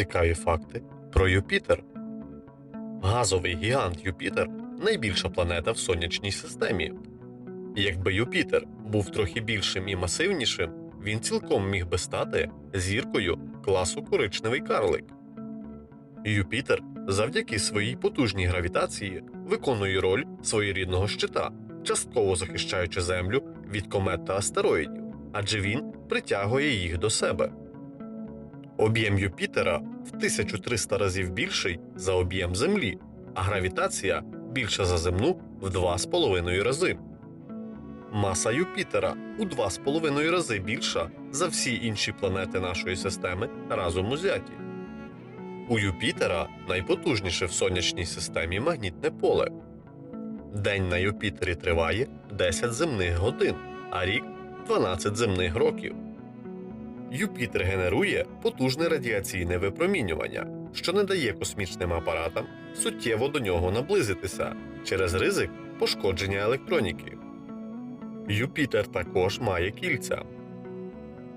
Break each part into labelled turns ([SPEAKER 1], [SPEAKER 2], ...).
[SPEAKER 1] Цікаві факти про Юпітер. Газовий гігант Юпітер найбільша планета в сонячній системі. Якби Юпітер був трохи більшим і масивнішим, він цілком міг би стати зіркою класу коричневий карлик. Юпітер завдяки своїй потужній гравітації виконує роль своєрідного щита, частково захищаючи Землю від комет та астероїдів, адже він притягує їх до себе. Об'єм Юпітера в 1300 разів більший за об'єм Землі, а гравітація більша за земну в 2,5 рази. Маса Юпітера у 2,5 рази більша за всі інші планети нашої системи разом узяті. У Юпітера найпотужніше в сонячній системі магнітне поле. День на Юпітері триває 10 земних годин, а рік 12 земних років. Юпітер генерує потужне радіаційне випромінювання, що не дає космічним апаратам суттєво до нього наблизитися через ризик пошкодження електроніки. Юпітер також має кільця.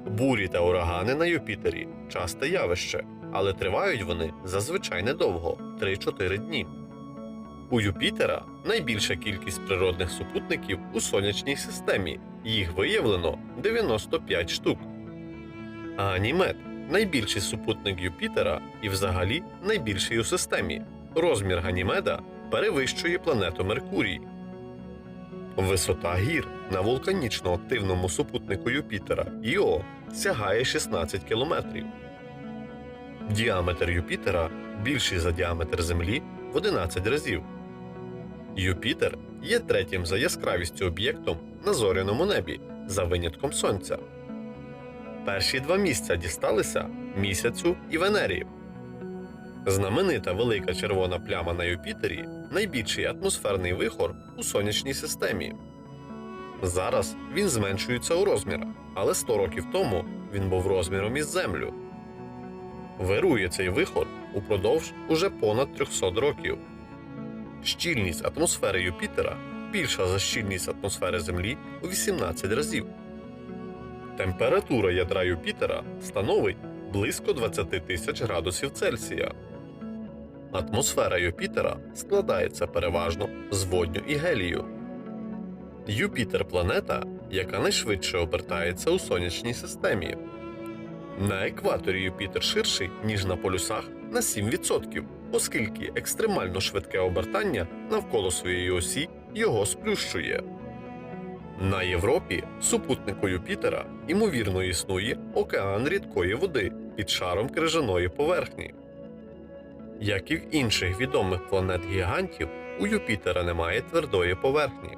[SPEAKER 1] Бурі та урагани на Юпітері часте явище, але тривають вони зазвичай недовго 3-4 дні. У Юпітера найбільша кількість природних супутників у сонячній системі. Їх виявлено 95 штук. А Анімед найбільший супутник Юпітера і взагалі найбільший у системі. Розмір Ганімеда перевищує планету Меркурій. Висота гір на вулканічно активному супутнику Юпітера Іо сягає 16 кілометрів. Діаметр Юпітера більший за діаметр Землі в 11 разів. Юпітер є третім за яскравістю об'єктом на зоряному небі за винятком Сонця. Перші два місця дісталися місяцю і Венері. Знаменита велика червона пляма на Юпітері найбільший атмосферний вихор у сонячній системі. Зараз він зменшується у розмірах, але 100 років тому він був розміром із Землю. Вирує цей вихор упродовж уже понад 300 років. Щільність атмосфери Юпітера більша за щільність атмосфери Землі у 18 разів. Температура ядра Юпітера становить близько 20 тисяч градусів Цельсія. Атмосфера Юпітера складається переважно з водню і гелію. Юпітер планета, яка найшвидше обертається у сонячній системі. На екваторі Юпітер ширший, ніж на полюсах, на 7%, оскільки екстремально швидке обертання навколо своєї осі його сплющує. На Європі, супутнику Юпітера, ймовірно існує океан рідкої води під шаром крижаної поверхні. Як і в інших відомих планет гігантів, у Юпітера немає твердої поверхні.